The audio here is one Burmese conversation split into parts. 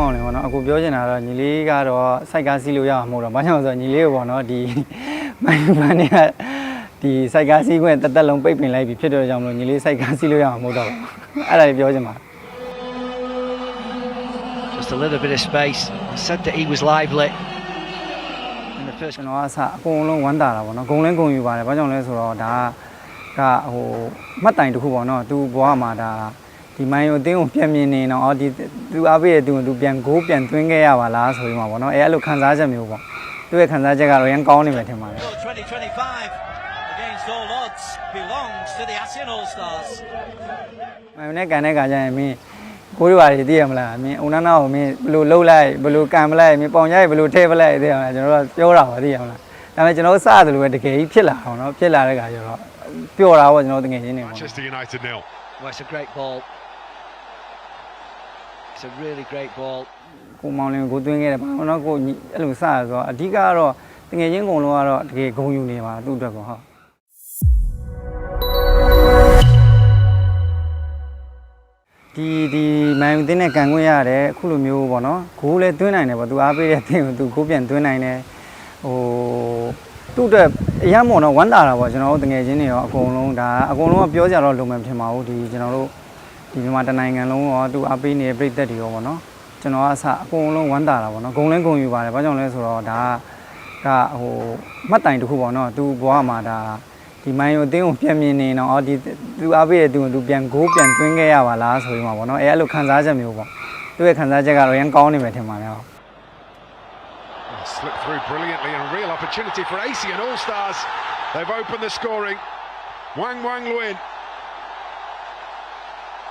မောင်လည်းပေါ့နော်အခုပြောချင်တာတော့ညီလေးကတော့စိုက်ကားစီးလို့ရမှာမဟုတ်တော့ဘာကြောင့်လဲဆိုတော့ညီလေးကိုပေါ့နော်ဒီမိုင်ဘန်တွေကဒီစိုက်ကားစီးခွင့်တစ်သက်လုံးပိတ်ပင်လိုက်ပြီဖြစ်တဲ့ကြောင့်မလို့ညီလေးစိုက်ကားစီးလို့ရမှာမဟုတ်တော့ဘူးအဲ့ဒါလေးပြောချင်ပါ Just a little bit of space. Said that he was lively in the first ကျွန်တော်ကအစအကုန်လုံးဝမ်းတာတာပေါ့နော်ဂုံလဲဂုံယူပါတယ်ဘာကြောင့်လဲဆိုတော့ဒါကဟိုမှတ်တိုင်တစ်ခုပေါ့နော်သူဘွားမှာဒါ ဒီမိုင်ယိုအတင်းကိုပြန်မြင်နေတော့အော်ဒီသူအားပေးတဲ့သူကသူပြန်ကိုးပြန်သွင်းခဲ့ရပါလားဆိုပြီးမှာပေါ့နော်အဲအဲ့လိုခံစားချက်မျိုးပေါ့သူ့ရဲ့ခံစားချက်ကတော့ရန်ကောင်းနေမယ်ထင်ပါတယ်2025 against all odds belongs to the ASEAN All Stars. မိုင်နဲ့ကန်တဲ့ခါကျရင်မင်းကိုးရွာတွေသိရမလားမင်းအုံနာနာကိုမင်းဘယ်လိုလှုပ်လိုက်ဘယ်လိုကန်ပလိုက်မင်းပေါင်ရိုက်ဘယ်လိုထည့်ပလိုက်သိရမလားကျွန်တော်တို့ကပြောတာပါသိရမလားဒါပေမဲ့ကျွန်တော်တို့စတယ်လို့ပဲတကယ်ကြီးဖြစ်လာအောင်နော်ဖြစ်လာတဲ့ခါကျတော့ပျော်တာပေါ့ကျွန်တော်တို့တကယ်ချင်းနေပေါ့ Manchester United nil. Well, it's a great ball. It's a really great ball. ကိုမောင်လင်းကိုသွင်းခဲ့တယ်ဘာလို့နော်ကိုညီအဲ့လိုစရဆိုတော့အဓိကကတော့တကယ်ချင်းကုန်လုံးကတော့တကယ်ဂုံယူနေပါသူ့အတွက်ပေါ့ဟုတ်ဒီဒီမိုင်တင်းနဲ့ကန်ခွင့်ရတယ်အခုလိုမျိုးပေါ့နော်ဂိုးလည်းသွင်းနိုင်တယ်ပေါ့သူအားပေးတဲ့တင်းကိုသူဂိုးပြန်သွင်းနိုင်တယ်ဟိုသူ့အတွက်အရမ်းမော်တော့ဝမ်းတာတာပေါ့ကျွန်တော်တို့တကယ်ချင်းတွေရောအကုန်လုံးဒါအကုန်လုံးကပြောကြတော့လုံမှန်ဖြစ်မှာဟုတ်ဒီကျွန်တော်တို့ ဒီမြန်မာတနိုင်ငံလုံးရောသူအားပေးနေတဲ့ပြည်သက်တွေရောပေါ့နော်ကျွန်တော်ကအစအကုန်လုံးဝမ်းတာတာပေါ့နော်ဂုံလဲဂုံယူပါတယ်ဘာကြောင့်လဲဆိုတော့ဒါကဟိုမှတ်တိုင်တစ်ခုပေါ့နော်သူဘွားမှာဒါဒီမိုင်ယိုအတင်းကိုပြန်မြင်နေတော့အော်ဒီသူအားပေးတဲ့သူကသူပြန်ကိုးပြန်သွင်းခဲ့ရပါလားဆိုပြီးမှာပေါ့နော်အဲအဲ့လိုခံစားချက်မျိုးပေါ့သူ့ရဲ့ခံစားချက်ကတော့ရန်ကောင်းနေမယ်ထင်ပါတယ်ဟုတ် Slipped through brilliantly and a real opportunity for ASEAN All Stars. They've opened the scoring. Wang Wang Luin.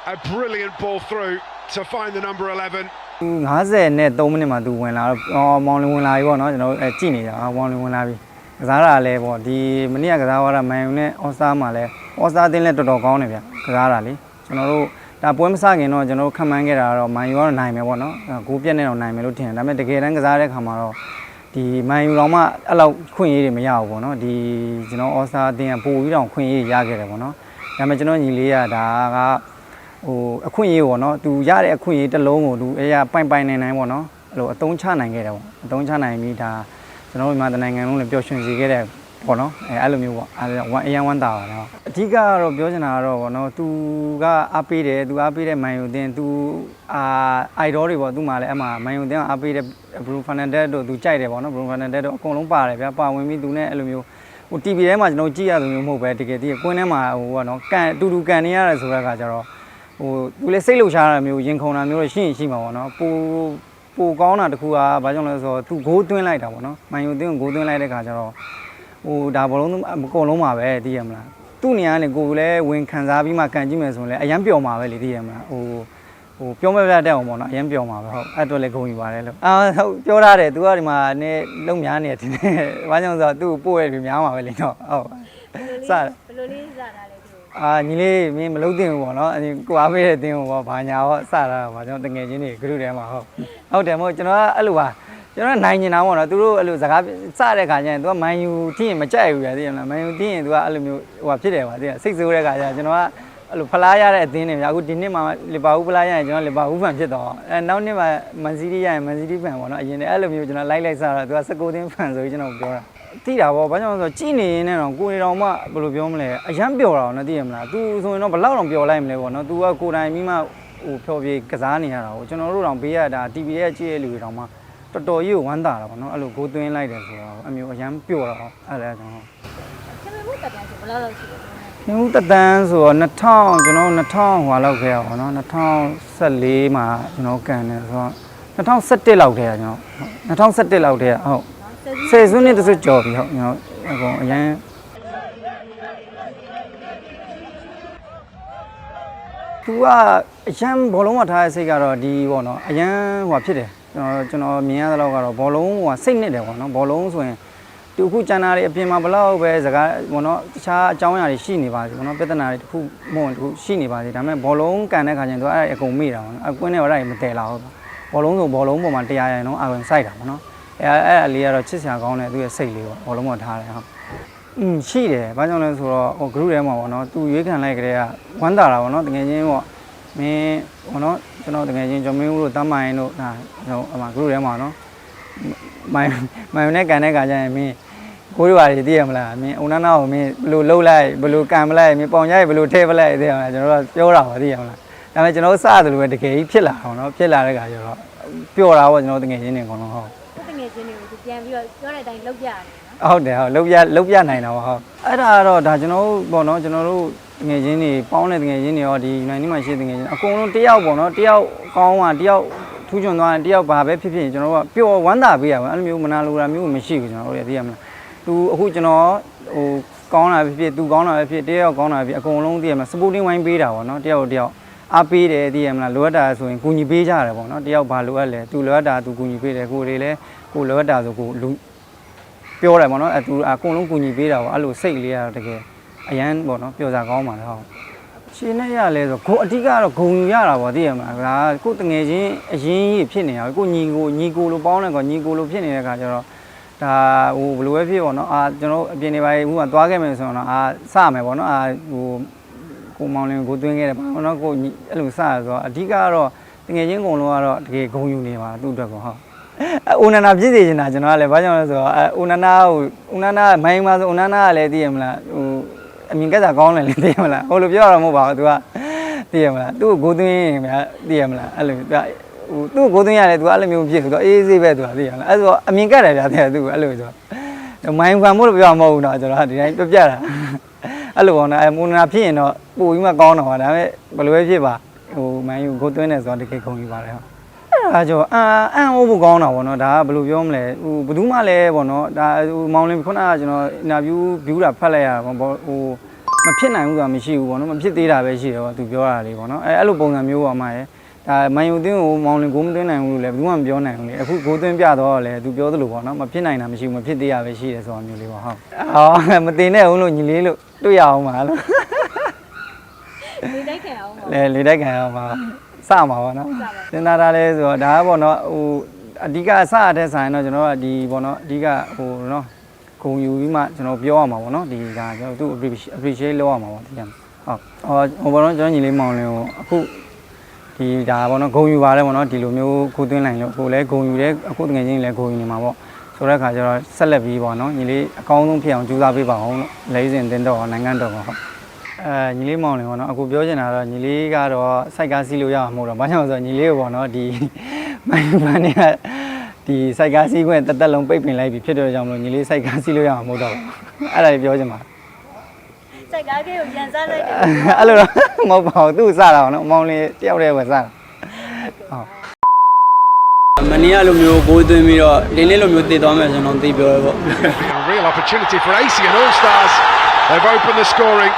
A brilliant ball through to find the number 11. သူ90နဲ့3မိနစ်မှာသူဝင်လာတော့အော်မောင်လင်းဝင်လာပြီပေါ့နော်ကျွန်တော်တို့အဲကြည့်နေကြတာမောင်လင်းဝင်လာပြီကစားတာလည်းပေါ့ဒီမနေ့ကကစားသွားတာမန်ယူနဲ့အော်စတာမှာလည်းအော်စတာအသင်းလည်းတော်တော်ကောင်းတယ်ဗျကစားတာလေကျွန်တော်တို့ဒါပွဲမစခင်တော့ကျွန်တော်တို့ခံမှန်းခဲ့တာကတော့မန်ယူကတော့နိုင်မယ်ပေါ့နော်ဂိုးပြက်နေတော့နိုင်မယ်လို့ထင်တယ်ဒါပေမဲ့တကယ်တမ်းကစားတဲ့ခါမှာတော့ဒီမန်ယူတော့မှအဲ့လောက်ခွင့်ရည်တွေမရဘူးပေါ့နော်ဒီကျွန်တော်အော်စတာအသင်းကပိုပြီးတော့ခွင့်ရည်ရခဲ့တယ်ပေါ့နော်ဒါပေမဲ့ကျွန်တော်ညီလေးကဒါက ဟိုအခွင့်အရေးပေါ့နော်သူရတဲ့အခွင့်အရေးတစ်လုံးကိုသူအဲရပိုင်ပိုင်နိုင်နိုင်ပေါ့နော်အဲ့လိုအတုံးချနိုင်ခဲ့တယ်ပေါ့အတုံးချနိုင်ပြီးဒါကျွန်တော်တို့မြန်မာတနိုင်ငံလုံးလည်းပျော်ရွှင်စေခဲ့တဲ့ပေါ့နော်အဲအဲ့လိုမျိုးပေါ့အဲဝမ်အရန်ဝမ်းတာပါတော့အဓိကကတော့ပြောချင်တာကတော့ပေါ့နော်သူကအားပေးတယ်သူအားပေးတဲ့မန်ယူတင်သူအာအိုက်ဒေါတွေပေါ့သူမှလည်းအမှမန်ယူတင်ကအားပေးတဲ့ဘရူဖာနန်ဒက်တို့သူကြိုက်တယ်ပေါ့နော်ဘရူဖာနန်ဒက်တို့အကုန်လုံးပါတယ်ဗျာပါဝင်ပြီးသူနဲ့အဲ့လိုမျိုးဟို TV ထဲမှာကျွန်တော်ကြည့်ရသလိုမျိုးမဟုတ်ပဲတကယ်တည်းကွင်းထဲမှာဟိုပေါ့နော်ကန်အတူတူကန်နေရတယ်ဆိုတဲ့အခါကျတော့ ဟိုသူလည်းစိတ်လှုပ်ရှားတာမျိုးရင်ခုန်တာမျိုးတော့ရှိရင်ရှိမှာပေါ့နော်ပိုပိုကောင်းတာတခုကဘာကြောင့်လဲဆိုတော့သူဂိုးသွင်းလိုက်တာပေါ့နော်မန်ယူတင်းကိုဂိုးသွင်းလိုက်တဲ့ခါကျတော့ဟိုဒါဘောလုံးအကုန်လုံးပါပဲသိရမလားသူ့နေရာနဲ့ကိုယ်လည်းဝင်ခံစားပြီးမှကန်ကြည့်မယ်ဆိုရင်လည်းအရန်ပျော်မှာပဲလေသိရမလားဟိုဟိုပြောမပြတတ်အောင်ပေါ့နော်အရင်ပြောမှာပဲဟုတ်အဲ့အတွက်လည်းဂုဏ်ယူပါတယ်လို့အာဟုတ်ပြောရတယ် तू ကဒီမှာနည်းလုံများနေတယ်တင်တယ်ဘာကြောင့်လဲဆိုတော့သူ့ကိုပို့ရပြီးများမှာပဲလေတော့ဟုတ်စတယ်ဘယ်လိုလေးစတာလဲသူ အာညီလေးမင်းမလုံးတင်ဘူးပေါ့နော်အရင်ကိုအားပေးတဲ့တင်းကိုပေါ့ဘာညာပေါ့စတာပါကျွန်တော်တငယ်ချင်းတွေဂရုထဲမှာဟုတ်ဟုတ်တယ်မို့ကျွန်တော်ကအဲ့လိုပါကျွန်တော်နိုင်နေတာပေါ့နော်သူတို့အဲ့လိုစကားစတဲ့ခါကျရင် तू ကမန်ယူထိရင်မကြိုက်ဘူးပြသိရမလားမန်ယူထိရင် तू ကအဲ့လိုမျိုးဟိုဟာဖြစ်တယ်ပါသိရစိတ်ဆိုးတဲ့ခါကျကျွန်တော်ကအဲ့လိုဖလားရတဲ့အသင်းတွေဗျအခုဒီနှစ်မှာလီဗာပူးဖလားရရင်ကျွန်တော်လီဗာပူးဖန်ဖြစ်တော့အဲနောက်နှစ်မှာမန်စီးတီးရရင်မန်စီးတီးဖန်ပေါ့နော်အရင်လည်းအဲ့လိုမျိုးကျွန်တော်လိုက်လိုက်စားတော့ तू က19သင်းဖန်ဆိုပြီးကျွန်တော်ပြောတာ တိတာပေါ့ဘာကြောင့်လဲဆိုတော့ကြည်နေရင်တော့ကိုယ်နေတော်မှဘယ်လိုပြောမလဲအရန်ပျော်တာတော့နော်သိရမလား तू ဆိုရင်တော့ဘယ်လောက်တော့ပျော်လိုက်မလဲပေါ့နော် तू ကကိုယ်တိုင်ပြီးမှဟိုဖျော်ဖြေကစားနေရတာကိုကျွန်တော်တို့တော့ဘေးရတာ TV ရဲ့ကြည့်ရလူတွေတောင်မှတော်တော်ကြီးကိုဝမ်းသာတာပေါ့နော်အဲ့လိုကိုယ်သွင်းလိုက်တယ်ဆိုတော့အမျိုးအရန်ပျော်တာပေါ့အဲ့ဒါကျွန်တော်ခင်ဗျမှုတက်တယ်ဆိုဘယ်လောက်လောက်ရှိလဲ။ညဦးတတန်းဆိုတော့2000ကျွန်တော်2000ဟွာလောက်ခဲ့ရပါတော့2014မှာကျွန်တော်ကန်တယ်ဆိုတော့2017လောက်တည်းကကျွန်တော်2017လောက်တည်းကဟုတ် ဆယ်စုနှစ်တစ်စုကျော်ပြီဟုတ်ကျွန်တော်အကုန်အရန်သူကအရန်ဘောလုံးမထားတဲ့စိတ်ကတော့ဒီပေါ့နော်အရန်ဟိုဖြစ်တယ်ကျွန်တော်ကျွန်တော်မြင်ရတဲ့လောက်ကတော့ဘောလုံးဟိုစိတ်နစ်တယ်ပေါ့နော်ဘောလုံးဆိုရင်သူအခုကျန်တာတွေအပြင်မှာဘလောက်ပဲစကားဘောနော်တခြားအကြောင်းအရာတွေရှိနေပါစေဘောနော်ပြဿနာတွေတစ်ခုမဟုတ်တစ်ခုရှိနေပါစေဒါပေမဲ့ဘောလုံးကန်တဲ့ခါကျရင်သူအဲ့ဒါအကုန်မေ့တာဘောနော်အကွင်းထဲအဲ့ဒါတွေမတည်လာဘူးဘောလုံးဆိုဘောလုံးပေါ်မှာတရားရင်တော့အာဝင်စိုက်တာဘောနော် အဲအဲ့အလေးကတော့ချစ်စရာကောင်းတဲ့သူရဲ့စိတ်လေးပေါ့ဘောလုံးပေါ်ထားတယ်ဟုတ်อืมရှိတယ်ဘာကြောင့်လဲဆိုတော့ဟို group ထဲမှာပေါ့နော်သူရွေးခံလိုက်ကြတဲ့ကဝမ်းတာတာပေါ့နော်တကယ်ချင်းပေါ့မင်းဟောနော်ကျွန်တော်တကယ်ချင်းကျွန်တော်မင်းတို့တမ်းမိုင်းတို့ဒါကျွန်တော်အမ group ထဲမှာနော်မိုင်းမိုင်းနဲ့ကန်တဲ့ခါကျရင်မင်းကိုရီးပါတွေသိရမလားမင်းအုံနာနာကိုမင်းဘယ်လိုလှုပ်လိုက်ဘယ်လိုကန်ပလိုက်မင်းပေါင်ရိုက်ဘယ်လိုထည့်ပလိုက်သိရမလားကျွန်တော်တို့ပြောတာပါသိရမလားဒါပေမဲ့ကျွန်တော်စတယ်လို့ပဲတကယ်ကြီးဖြစ်လာအောင်နော်ဖြစ်လာတဲ့ခါကျတော့ပျော်တာပေါ့ကျွန်တော်တကယ်ချင်းနေအကုန်လုံးဟုတ်တငယ်ချင်းတွေကိုသူ ပြန်ပြီးတော့ပြောတဲ့အတိုင်းလုပ်ကြရတယ်နော်ဟုတ်တယ်ဟုတ်လုတ်ပြလုတ်ပြနိုင်တာပါဟုတ်အဲ့ဒါကတော့ဒါကျွန်တော်တို့ပေါ့နော်ကျွန်တော်တို့ငယ်ချင်းတွေပေါင်းတဲ့ငယ်ချင်းတွေရောဒီ United မှာရှိတဲ့ငယ်ချင်းအကုန်လုံးတယောက်ပေါ့နော်တယောက်ကောင်းတာတယောက်ထူးချွန်သွားတယ်တယောက်ဘာပဲဖြစ်ဖြစ်ကျွန်တော်တို့ကပျော်ဝမ်းသာပေးရပါအဲ့လိုမျိုးမနာလိုတာမျိုးမရှိဘူးကျွန်တော်တို့ရသိရမလားသူအခုကျွန်တော်ဟိုကောင်းတာပဲဖြစ်ဖြစ်သူကောင်းတာပဲဖြစ်တယောက်ကောင်းတာပဲဖြစ်အကုန်လုံးသိရမလား supporting wine ပေးတာပေါ့နော်တယောက်တယောက်အားပေးတယ်သိရမလားလိုအပ်တာဆိုရင်ကူညီပေးကြတယ်ပေါ့နော်တယောက်ဘာလိုအပ်လဲသူလိုအပ်တာသူကူညီပေးတယ်ကိုယ်တွေလည်း ကိုယ်လိုအပ်တာဆိုကိုယ်လူပြောတယ်ပေါ့နော်အတူအကုန်လုံးကူညီပေးတာပေါ့အဲ့လိုစိတ်လေးကတော့တကယ်အရန်ပေါ့နော်ပျော်စားကောင်းပါလေဟုတ်ရှင်းနဲ့ရလဲဆိုကိုအဓိကတော့ဂုံယူရတာပေါ့သိရမလားဒါကိုတငယ်ချင်းအရင်ကြီးဖြစ်နေတာကိုညီကိုညီကိုလိုပေါင်းတယ်ကောညီကိုလိုဖြစ်နေတဲ့ခါကျတော့ဒါဟိုဘယ်လိုပဲဖြစ်ပေါ့နော်အာကျွန်တော်အပြင်နေပါဘူးကသွားခဲ့မယ်ဆိုတော့အာစမယ်ပေါ့နော်အာဟိုကိုမောင်လင်းကိုသွင်းခဲ့တယ်ပေါ့နော်ကိုအဲ့လိုစရဆိုတော့အဓိကတော့တငယ်ချင်းအကုန်လုံးကတော့တကယ်ဂုံယူနေပါသူ့အတွက်ကောဟုတ် အဦးနနာပြည့်စေချင်တာကျွန်တော်ကလည်းဘာကြောင့်လဲဆိုတော့အဦးနနာကိုဦးနနာမိုင်းမှာဆိုဦးနနာကလည်းသိရမလားဟိုအမြင်ကက်တာကောင်းတယ်လေသိရမလားဟိုလိုပြောရတော့မဟုတ်ပါဘူး तू ကသိရမလားသူ့ကိုကိုသွင်းရင်ဗျာသိရမလားအဲ့လိုဟိုသူ့ကိုကိုသွင်းရတယ် तू အဲ့လိုမျိုးဖြစ်ဆိုတော့အေးအေးပဲ तू သိရမလားအဲ့ဆိုအမြင်ကက်တယ်ဗျာသိရ तू အဲ့လိုဆိုတော့မိုင်းခံမို့လို့ပြောမှာမဟုတ်ဘူးတော့ကျွန်တော်ဒီတိုင်းပြပြတာအဲ့လိုပေါ့နော်အမူနာဖြစ်ရင်တော့ပို့ပြီးမှကောင်းတော့ပါဒါပေမဲ့ဘယ်လိုပဲဖြစ်ပါဟိုမိုင်းကိုကိုသွင်းတယ်ဆိုတော့တကယ်ခုံယူပါတယ်ဟုတ် အဲ့ ဒါကြောင့်အန်အန်အိုးဖို့ကောင်းတာဗောနော်ဒါကဘယ်လိုပြောမလဲဟိုဘယ်သူမှလည်းဗောနော်ဒါဟိုမောင်လင်းခုနကကျွန်တော်အင်တာဗျူးဗျူးတာဖတ်လိုက်ရတာဗောဟိုမဖြစ်နိုင်ဘူးဆိုတာမရှိဘူးဗောနော်မဖြစ်သေးတာပဲရှိတယ်ဗောသူပြောတာလေးဗောနော်အဲအဲ့လိုပုံစံမျိုးပါမှရဲ့ဒါမန်ယူတင်းကိုမောင်လင်းကိုမသွင်းနိုင်ဘူးလို့လည်းဘယ်သူမှမပြောနိုင်ဘူးလေအခုကိုသွင်းပြတော့လည်းသူပြောသလိုဗောနော်မဖြစ်နိုင်တာမရှိဘူးမဖြစ်သေးရပဲရှိတယ်ဆိုတာမျိုးလေးဗောဟုတ်အော်မတင်နဲ့ဦးလို့ညီလေးလို့တွေ့ရအောင်ပါလို့နေတိုက်ခင်အောင်ပါလေလေတိုက်ခံအောင်ပါ စမှာဗောနော်စဉ်းစားထားလဲဆိုတော့ဒါကပေါ့နော်ဟိုအဓိကစရတဲ့ဆိုင်တော့ကျွန်တော်ကဒီပေါ့နော်အဓိကဟိုနော်ဂုံယူပြီးမှကျွန်တော်ပြောရမှာပေါ့နော်ဒီကကျွန်တော်သူ့ appreciate appreciate လုပ်ရမှာပေါ့ဒီကဟုတ်ဟောဟိုပေါ့နော်ကျွန်တော်ညီလေးမောင်လင်းကိုအခုဒီဒါပေါ့နော်ဂုံယူပါလဲပေါ့နော်ဒီလိုမျိုးကိုသွင်းနိုင်လို့ကိုလည်းဂုံယူတယ်အခုတကယ်ချင်းလည်းဂုံယူနေမှာပေါ့ဆိုတဲ့အခါကျတော့ဆက်လက်ပြီးပေါ့နော်ညီလေးအကောင်းဆုံးဖြစ်အောင်ကြိုးစားပေးပါအောင်လို့လေးစဉ်တင်းတော့နိုင်ငံတော်ပါဟုတ် အဲညီလေးမောင်လေးပေါ့နော်အခုပြောချင်တာတော့ညီလေးကတော့စိုက်ကားစီးလို့ရမှာမဟုတ်တော့ဘာကြောင့်လဲဆိုတော့ညီလေးကိုပေါ့နော်ဒီမိုင်းမန်နေကဒီစိုက်ကားစီးခွင့်တက်တက်လုံးပိတ်ပင်လိုက်ပြီဖြစ်တဲ့ကြောင့်မလို့ညီလေးစိုက်ကားစီးလို့ရမှာမဟုတ်တော့ဘူးအဲ့ဒါလေးပြောချင်ပါစိုက်ကားလေးကိုရန်စားလိုက်တယ်အဲ့လိုတော့မဟုတ်ပါဘူးသူ့စတာပေါ့နော်မောင်လေးတယောက်တည်းပဲစတာဟုတ်မနေ့ကလိုမျိုးဘိုးသွင်းပြီးတော့လင်းလေးလိုမျိုးတည်သွားမယ်ဆိုတော့သိပြောရပေါ့ A real opportunity for ASEAN All Stars. They've opened the scoring.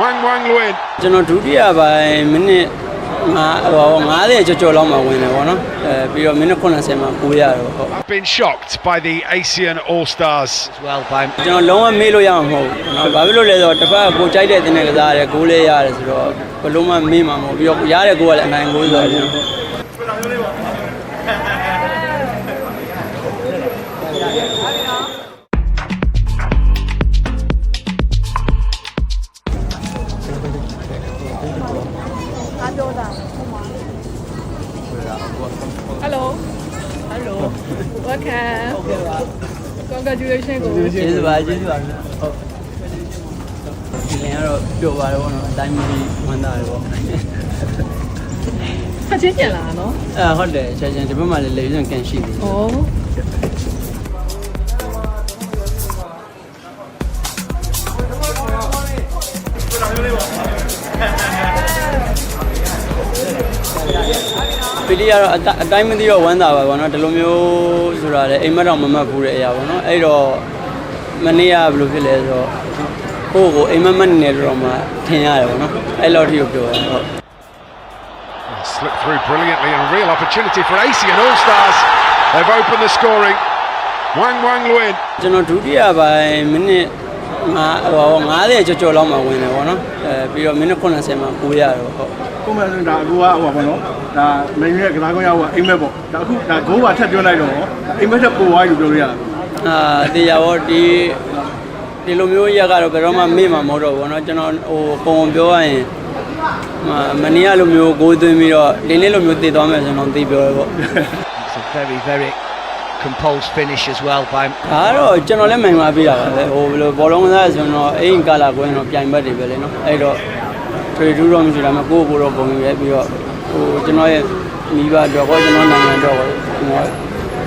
Wang Wang Luin. ကျွန်တော်ဒုတိယပိုင်းမိနစ်ငါဟို90ကျော်ကျော်လောက်မှဝင်တယ်ပေါ့နော်အဲပြီးတော့မိနစ်90မှာကိုရတော့ဟုတ် I've been shocked by the ASEAN All Stars. As well by ကျွန်တော်လုံးဝမေ့လို့ရမှာမဟုတ်ဘူးเนาะဘာဖြစ်လို့လဲဆိုတော့တစ်ဖက်ကကိုကြိုက်တဲ့တင်တဲ့ကစားရတယ်ဂိုးလေးရတယ်ဆိုတော့ဘလုံးမမေ့မှာမဟုတ်ဘူးပြီးတော့ရတဲ့ဂိုးကလည်းအနိုင်ဂိုးဆိုတော့ကျွန်တော် ကျေးဇူးပါကျေးဇူးပါဟုတ်ဒီလင်ကတော့ပျော်ပါတယ်ပေါ့နော်အတိုင်းမီဝမ်းသာတယ်ပေါ့ဆက်ချင်းပြန်လာနော်အဲဟုတ်တယ်ချက်ချင်းဒီဘက်မှာလည်းလေရွံ့ကန်ရှိတယ်။ဩ လီကတော့အတိုင်းအတိုင်းမသိတော့ဝမ်းသာပါပေါ့နော်ဒီလိုမျိုးဆိုတာလေအိမ်မက်တော့မမတ်ဘူးတဲ့အရာပေါ့နော်အဲ့တော့မနေ့ကဘယ်လိုဖြစ်လဲဆိုတော့ကိုယ့်ကိုအိမ်မက်မက်နေတယ်တော့မှထင်ရတယ်ပေါ့နော်အဲ့လောက်ထိကိုပြောတာဟုတ် Slipped through brilliantly and a real opportunity for ASEAN All Stars. They've opened the scoring. Wang Wang Luin. ကျွန်တော်ဒုတိယပိုင်းမိနစ်ငါဟို90ကျော်ကျော်လောက်မှဝင်တယ်ပေါ့နော်အဲပြီးတော့မိနစ်90မှာကိုရတော့ဟုတ်ကိုယ်မှဆိုရင်ဒါအခုကဟိုပါဘောနော် ဒါမင်းရဲ့ကစားကွင်းရောက်ကအိမ်မက်ပေါ့ဒါအခုဒါဂိုးပါထပ်ပြောလိုက်တော့အိမ်မက်ထပ်ပိုသွားပြီလို့ပြောလို့ရတယ် အာတရားရောဒီဒီလိုမျိုးရက်ကတော့ဘယ်တော့မှမေ့မှာမဟုတ်တော့ဘူးเนาะကျွန်တော်ဟိုပုံပုံပြောရရင် မနေ့ကလိုမျိုးကိုယ်သွင်းပြီးတော့ဒီနေ့လိုမျိုးတည်သွားမယ်ဆိုတော့သိပြောရပေါ့ It's a very, very composed finish as well by ဒါကတော့ကျွန်တော်လည်းမှန်ပါပြတာပါပဲဟိုဘယ်လိုဘောလုံးကစားဆိုတော့အိမ်ကာလာကွင်းတော့ပြိုင်ဘက်တွေပဲလေနော်အဲ့တော့ထွေထူးတော့မရှိတာမှကိုယ့်ကိုယ်တော့ပုံရပြီးတော့ ဟိုကျွန်တော်ရဲ့မိဘအတွက်ကောကျွန်တော်နိုင်ငံအတွက်ကောကျွန်တော်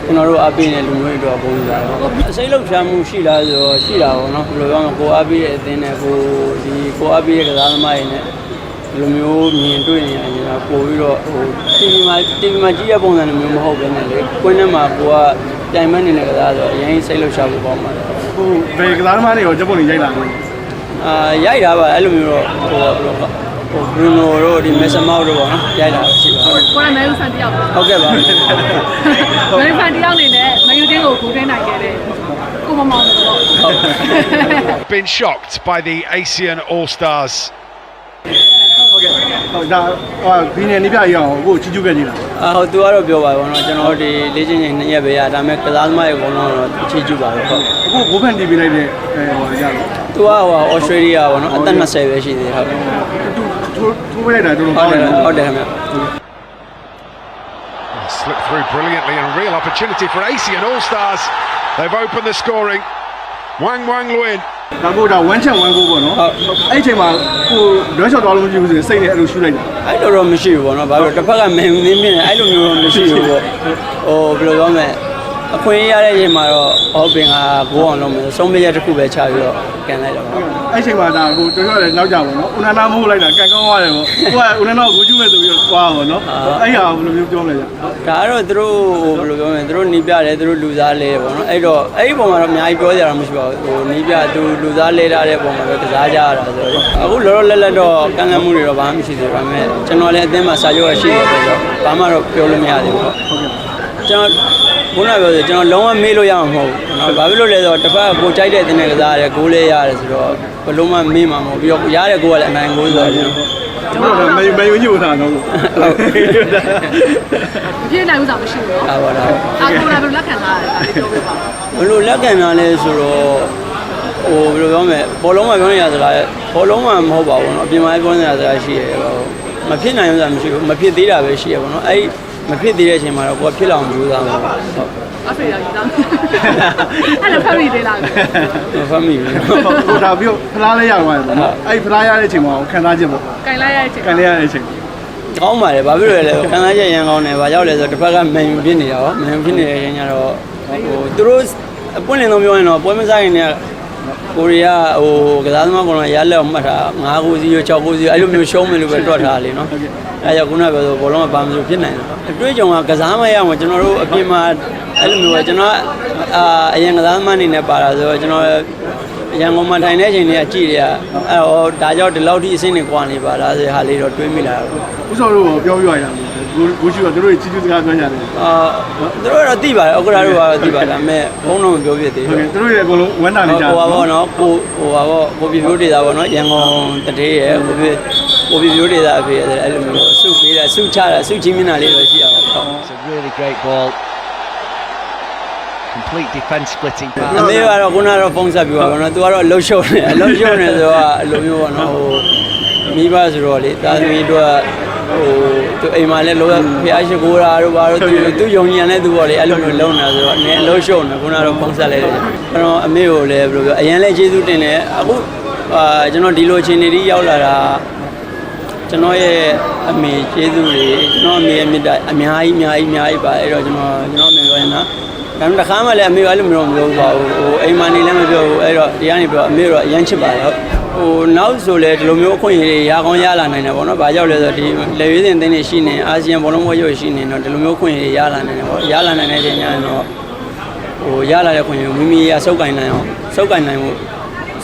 ကျွန်တော်တို့အပိနဲ့လူမျိုးတွေအတွက်ပုံရတာပေါ့အစိမ့်လောက်ချမ်းမှုရှိလားဆိုတော့ရှိတာပေါ့နော်ဘယ်လိုပြောမလဲကိုအပိရဲ့အသင်းနဲ့ကိုဒီကိုအပိရဲ့ကစားသမားတွေနဲ့ဒီလိုမျိုးမြင်တွေ့နေရရင်တော့ပို့ပြီးတော့ဟို TV မှာ TV မှာကြည့်ရပုံစံလိုမျိုးမဟုတ်ဘဲနဲ့လေကွင်းထဲမှာကိုကပြိုင်မနေနေတဲ့ကစားဆိုအရင်စိတ်လှုပ်ရှားဖို့ပေါ့မှာဟိုဘယ်ကစားသမားတွေရောဂျပန်နေရိုက်လာတယ်အာရိုက်တာပါအဲ့လိုမျိုးတော့ဟိုဘယ်လို ဟိုဘရူနိုတို့ဒီမက်ဆမောက်တို့ပေါ့နော်ရိုက်တာရှိပါဟုတ်ကိုရမဲဦးဆန်တယောက်ပဲဟုတ်ကဲ့ပါမဲဖန်တယောက်အနေနဲ့မယူတင်းကိုဂိုးသွင်းနိုင်ခဲ့တယ်ကိုမမောင်တော့ Been shocked by the ASEAN All Stars. ဟုတ်ကဲ့ဟုတ်ဒါဟိုဒီနေ့နေပြရအောင်ကိုချီကျူးခဲ့ကြည့်လားအာဟိုသူကတော့ပြောပါဘောနော်ကျွန်တော်ဒီလေးချင်းချင်းနှစ်ရက်ပဲရဒါပေမဲ့ကစားသမားရဲ့ဘုံတော့အချီးကျူပါတော့ဟုတ်အခုဘိုးဖန်တီးပေးလိုက်တဲ့အဲဟိုရတော့သူကဟိုဩစတြေးလျပေါ့နော်အသက်20ပဲရှိသေးတယ်ဟုတ်သူထိုးထိုးပေးလိုက်တာတော်တော်ဟုကောတ်င်းတတယ်ယ်ဟုတ်တယ်ခင်ဗျ Slipped through brilliantly and a real opportunity for ASEAN All Stars. They've opened the scoring. Wang Wang Luin. ဒါကိုဒါ1 chat 1 goal ပေါ့နော်အဲ့အချိန်မှာကိုလွဲချော်သွားလို့မရှိဘူးဆိုရင်စိတ်နဲ့အဲ့လိုရှူလိုက်တာအဲ့လိုတော့မရှိဘူးပေါ့နော်ဘာလို့တစ်ဖက်ကမင်းမင်းမြင်အဲ့လိုမျိုးတော့မရှိဘူးပေါ့ဟိုဘယ်လိုပြောမလဲ အခွင့်အရေးရတဲ့အချိန်မှာတော့ဟောပင်ကဂိုးအောင်လုပ်မယ်ဆုံးမရတစ်ခုပဲချပြီးတော့ကန်လိုက်တော့ပေါ့အဲ့ချိန်မှာဒါကိုတော်တော်လည်းနောက်ကြပါတော့ဦးနာနာမိုးလိုက်တာကန်ကောင်းသွားတယ်ပေါ့ကိုကဦးနာနာကိုကျူးမဲ့ဆိုပြီးတော့သွားပါတော့အဲ့ဟာဘယ်လိုမျိုးပြောမလဲကြာဒါကတော့သူတို့ဟိုဘယ်လိုပြောမလဲသူတို့နီးပြတယ်သူတို့လူစားလဲပေါ့နော်အဲ့တော့အဲ့ဒီပုံမှာတော့အများကြီးပြောကြတာမရှိပါဘူးဟိုနီးပြသူလူစားလဲထားတဲ့ပုံမှာပဲကစားကြရတာဆိုတော့အခုလောလောလတ်လတ်တော့ကန့်လန့်မှုတွေတော့ဘာမှမရှိသေးဘူးဒါပေမဲ့ကျွန်တော်လည်းအသင်းမှာစာချုပ်ရရှိတယ်ဆိုတော့ဘာမှတော့ပြောလို့မရသေးဘူးပေါ့ဟုတ်ကဲ့ကျွန်တော် ခုနကပြောဆိုကျွန်တော်လုံးဝမေ့လို့ရမှာမဟုတ်ဘူးနော်ဘာဖြစ်လို့လဲဆိုတော့တစ်ဖက်ကကိုကြိုက်တဲ့တင်တဲ့ကစားရတယ်ဂိုးလေးရတယ်ဆိုတော့ဘလုံးမမေ့မှာမဟုတ်ပြီးတော့ရတဲ့ဂိုးကလည်းအနိုင်ဂိုးဆိုတော့ကျွန်တော် ကျွန်တော်လည်းမေမေယွညို့တာတော့ မပြေနိုင်ဘူးဆိုတာမရှိဘူးနော် အားပါတော့ အာကိုရာဘယ်လိုလက်ခံထားရလဲဒါလေးပြောပြပါ ဘယ်လိုလက်ခံတာလဲဆိုတော့ဟိုဘယ်လိုပြောမလဲဘောလုံးမှာပြောနေရသလားဘောလုံးမှာမဟုတ်ပါဘူးเนาะအပြင်မှာပြောနေရသလားရှိရဲဟိုမဖြစ်နိုင်ဘူးဆိုတာမရှိဘူးမဖြစ်သေးတာပဲရှိရပါတော့အဲ့ မဖြစ်သေးတဲ့အချိန်မှာတော့ကိုယ်ဖြစ်လောင်ကြိုးစားမှာဟုတ်အဖေရောကြီးသားအဲ့ဒါဖတ်ပြီးသေးလားမဖတ်မိဘူးဟိုဒါပြီးတော့ဖလားလဲရသွားတယ်ပေါ့နော်အဲ့ဖလားရတဲ့အချိန်မှာခံစားချက်ပေါ့ကင်လိုက်ရတဲ့အချိန်ခံရတဲ့အချိန်ကောင်းပါလေဘာဖြစ်လို့လဲခံစားချက်ရန်ကောင်းတယ်ဘာကြောင့်လဲဆိုတော့တစ်ဖက်ကမန်ယူဖြစ်နေတာရောမန်ယူဖြစ်နေတဲ့အချိန်ကျတော့ဟိုသူတို့အပွင့်လင်းဆုံးပြောရင်တော့ပွဲမစားရင်လည်း ကိုရီးယားဟိုကစားသမားကောင်ကရလက်မှတ်တာ9ခုစီ6ခုစီအဲ့လိုမျိုးရှုံးမယ်လို့ပဲတွက်ထားလေနော်အဲ့ကြောင့်ခုနကပြောဆိုဘောလုံးကဘာမှမဆိုဖြစ်နိုင်တယ်အတွေ့အကြုံကကစားမရအောင်ကျွန်တော်တို့အပြင်မှာအဲ့လိုမျိုးပဲကျွန်တော်အာအရင်ကစားသမားအနေနဲ့ပါတာဆိုတော့ကျွန်တော်ရန်ကုန်မှာထိုင်တဲ့အချိန်တွေကကြည့်ရအဲ့တော့ဒါကြောင့်ဒီလောက်ထိအဆင့်တွေကွာနေပါလားဆိုတဲ့ဟာလေးတော့တွေးမိလာတော့ဦးစောတို့ပြောပြရတာ ကိုကိုရှိကတို့ချီကျူးစကားပြောကြတယ်အာသူတို့ကတော့သိပါတယ်ဥက္ကရာတို့ကတော့သိပါတယ်ဒါပေမဲ့ဘုန်းတော်မပြောပြသေးဟုတ်ဘူးကဲ့တို့ရဲ့အကုန်လုံးဝမ်းတာနေကြဟိုပါဘောနော်ကိုဟိုပါဘောကိုပြပြိုးဒေတာပေါ့နော်ရန်ကုန်တတေးရယ်ကိုပြကိုပြပြိုးဒေတာအဖေအဲ့လိုမျိုးစုပေးတာစုချတာစုချင်းမျက်နှာလေးတော့ရှိအောင်ဟုတ် It's a really great ball. Complete defence splitting အ pass. မေကတော့ခုနကတော့ဖုန်းဆက်ပြီးပါဘောနော်သူကတော့အလုံးရှုံနေအလုံးရှုံနေဆိုတော့အလိုမျိုးပေါ့နော်ဟိုမိဘဆိုတော့လေတာသမီတို့ ဟိုသူအိမ်မှာလည်းလောဖျားရှိခိုးတာတို့ဘာတို့သူသူယုံကြည်ရတဲ့သူပေါ့လေအဲ့လိုမျိုးလုံးနေတာဆိုတော့အနေအလုံးရှုံနေခုနကတော့ဖုန်းဆက်လိုက်တယ်ကျွန်တော်အမေကိုလည်းဘယ်လိုပြောအရင်လည်းကျေးဇူးတင်တယ်အခုအာကျွန်တော်ဒီလိုအခြေအနေကြီးရောက်လာတာကျွန်တော်ရဲ့အမေကျေးဇူးတွေကျွန်တော်အမေရဲ့မေတ္တာအများကြီးအများကြီးအများကြီးပါအဲ့တော့ကျွန်တော်ကျွန်တော်အမေပြောရင်နော်ဒါပေမဲ့တစ်ခါမှလည်းအမေကအဲ့လိုမျိုးမပြောဘူးပါဘူးဟိုအိမ်မနေလည်းမပြောဘူးအဲ့တော့ဒီကနေပြောအမေတော့အရန်ချစ်ပါတယ် ဟုတ်ဟိုနောက်ဆိုလည်းဒီလိုမျိုးအခွင့်အရေးတွေရကောင်းရလာနိုင်တယ်ပေါ့နော်။ဘာကြောင့်လဲဆိုတော့ဒီလေရွေးစင်တင်းတွေရှိနေအာဆီယံဘောလုံးပွဲရုပ်ရှိနေတော့ဒီလိုမျိုးအခွင့်အရေးရလာနိုင်တယ်ပေါ့။ရလာနိုင်တဲ့အချိန်ကျရင်တော့ဟိုရလာတဲ့ခွင့်ရမိမိရစုပ်ကင်နိုင်အောင်စုပ်ကင်နိုင်ဖို့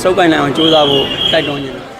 စုပ်ကင်နိုင်အောင်ကြိုးစားဖို့တိုက်တွန်းနေတယ်